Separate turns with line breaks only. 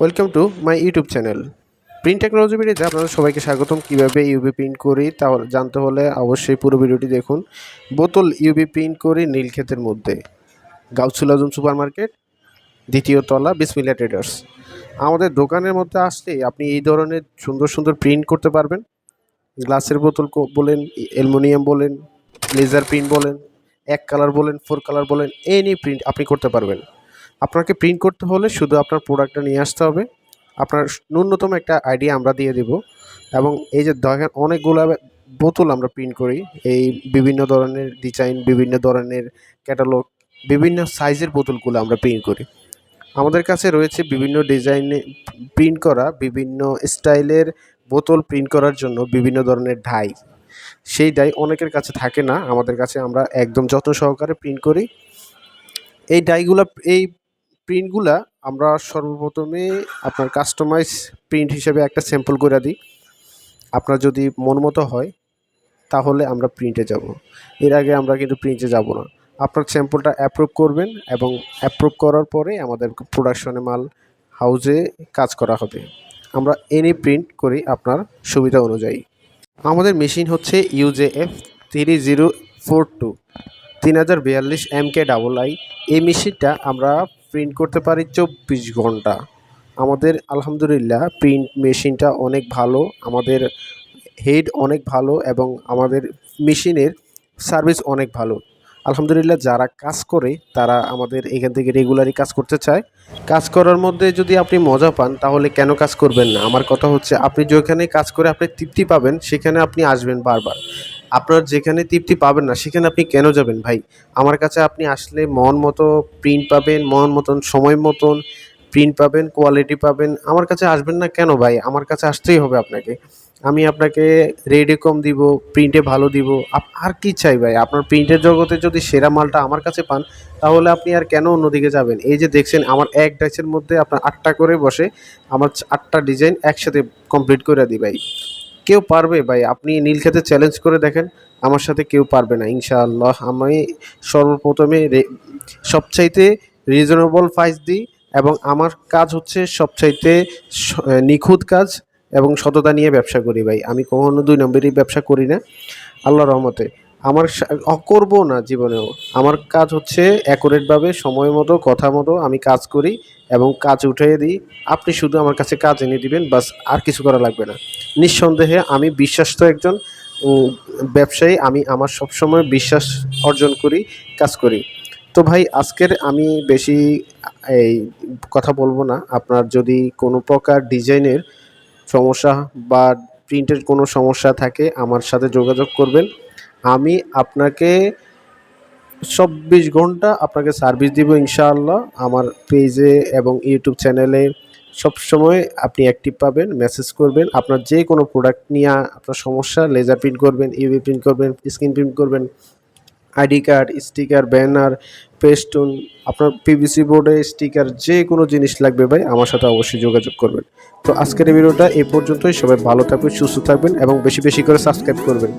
Welcome to my YouTube channel print technology ভিডিওতে আপনাদের সবাইকে স্বাগতম। কীভাবে ইউবি প্রিন্ট করি তা জানতে হলে অবশ্যই পুরো ভিডিওটি দেখুন। বোতল ইউবি প্রিন্ট করি নীলক্ষেতের মধ্যে। গাউসুল আজম সুপার মার্কেট দ্বিতীয় তলা বিসমিল্লা ট্রেডার্স। আমাদের দোকানের মধ্যে আসলেই আপনি এই ধরনের সুন্দর সুন্দর প্রিন্ট করতে পারবেন। গ্লাসের বোতল বলেন, অ্যালুমিনিয়াম বলেন, লেজার প্রিন্ট বলেন, এক কালার বলেন ফোর কালার বলেন এনি প্রিন্ট আপনি করতে পারবেন। আপনাকে প্রিন্ট করতে হলে শুধু আপনার প্রোডাক্টটা নিয়ে আসতে হবে। আপনার ন্যূনতম একটা আইডিয়া আমরা দিয়ে দেব এবং এই যে দেখেন অনেকগুলো বোতল আমরা প্রিন্ট করি। এই বিভিন্ন ধরনের ডিজাইন বিভিন্ন ধরনের ক্যাটালগ বিভিন্ন সাইজের বোতলগুলো আমরা প্রিন্ট করি। আমাদের কাছে রয়েছে বিভিন্ন ডিজাইনে প্রিন্ট করা, বিভিন্ন স্টাইলের বোতল প্রিন্ট করার জন্য বিভিন্ন ধরনের ডাই। সেই ডাই অনেকের কাছে থাকে না, আমাদের কাছে আমরা একদম যত্ন সহকারে প্রিন্ট করি। এই ডাইগুলো, এই প্রিন্টগুলা আমরা সর্বপ্রথমে আপনার কাস্টমাইজ প্রিন্ট হিসেবে একটা স্যাম্পল করে দিই। আপনার যদি মন মতো হয়, তাহলে আমরা প্রিন্টে যাব। এর আগে আমরা কিন্তু প্রিন্টে যাব না। আপনার স্যাম্পলটা অ্যাপ্রুভ করবেন এবং অ্যাপ্রুভ করার পরে আমাদের প্রোডাকশনে মাল হাউজে কাজ করা হবে। আমরা এনি প্রিন্ট করি আপনার সুবিধা অনুযায়ী। আমাদের মেশিন হচ্ছে UJF three zero four two তিন হাজার বিয়াল্লিশ এম কে ডাবল আই এই মেশিনটা আমরা প্রিন্ট করতে পারি চব্বিশ ঘণ্টা। আমাদের আলহামদুলিল্লাহ প্রিন্ট মেশিনটা অনেক ভালো, আমাদের হেড অনেক ভালো এবং আমাদের মেশিনের সার্ভিস অনেক ভালো। আলহামদুলিল্লাহ যারা কাজ করে, তারা আমাদের এখান থেকে রেগুলারই কাজ করতে চায়। কাজ করার মধ্যে যদি আপনি মজা পান, তাহলে কেন কাজ করবেন না? আমার কথা হচ্ছে, আপনি যেখানে কাজ করে আপনি তৃপ্তি পাবেন, সেখানে আপনি আসবেন বারবার। আপনার যেখানে তৃপ্তি পাবেন না, সেখানে আপনি কেন যাবেন ভাই? আমার কাছে আপনি আসলে মন মতো প্রিন্ট পাবেন, মন মতন, সময় মতন প্রিন্ট পাবেন কোয়ালিটি পাবেন। আমার কাছে আসবেন না কেন ভাই? আমার কাছে আসতেই হবে আপনাকে। আমি আপনাকে রেডে কম দিব প্রিন্টে ভালো দিব। আর কি চাই ভাই? আপনার প্রিন্টের জগতে যদি সেরা মালটা আমার কাছে পান, তাহলে আপনি আর কেন অন্যদিকে যাবেন? এই যে দেখছেন, আমার এক ডাইসের মধ্যে আপনার আটটা করে বসে, আমার আটটা ডিজাইন একসাথে কমপ্লিট করে দিই ভাই। কেউ পারবে? ভাই, আপনি নীলক্ষেতে চ্যালেঞ্জ করে দেখেন, আমার সাথে কেউ পারবে না, ইনশাআল্লাহ। আমি সর্বপ্রথমে সবচাইতে রিজনেবল প্রাইস দিই এবং আমার কাজ হচ্ছে সবচাইতে নিখুঁত কাজ এবং সততা নিয়ে ব্যবসা করি, ভাই। আমি কখনো দুই নম্বরই ব্যবসা করি না। আল্লাহ রহমতে। আমার করব না জীবনেও। আমার কাজ হচ্ছে অ্যাকুরেটভাবে সময় মতো, কথা মতো আমি কাজ করি এবং কাজ উঠিয়ে দিই। আপনি শুধু আমার কাছে কাজ এনে দিবেন, বাস আর কিছু করা লাগবে না। নিঃসন্দেহে আমি বিশ্বাস্ত একজন ব্যবসায়ী। আমি আমার সবসময় বিশ্বাস অর্জন করি, কাজ করি। তো ভাই, আজকের আমি বেশি, এই, কথা বলব না। আপনার যদি কোনো প্রকার ডিজাইনের সমস্যা বা প্রিন্টের কোনো সমস্যা থাকে, আমার সাথে যোগাযোগ করবেন। আমি আপনাকে চব্বিশ ঘণ্টা আপনাকে সার্ভিস দিব ইনশাআল্লাহ। আমার পেজে এবং ইউটিউব চ্যানেলে সবসময় আপনি অ্যাক্টিভ পাবেন মেসেজ করবেন। আপনার যে কোনো প্রোডাক্ট নিয়ে আপনার সমস্যা লেজার প্রিন্ট করবেন ইউভি প্রিন্ট করবেন স্ক্রিন প্রিন্ট করবেন আইডি কার্ড স্টিকার ব্যানার পেস্টুন আপনার পিভিসি বোর্ডে স্টিকার যে কোনো জিনিস লাগবে ভাই, আমার সাথে অবশ্যই যোগাযোগ করবেন। তো আজকের ভিডিওটা এই পর্যন্তই। সবাই ভালো থাকবেন, সুস্থ থাকবেন এবং বেশি বেশি করে সাবস্ক্রাইব করবেন।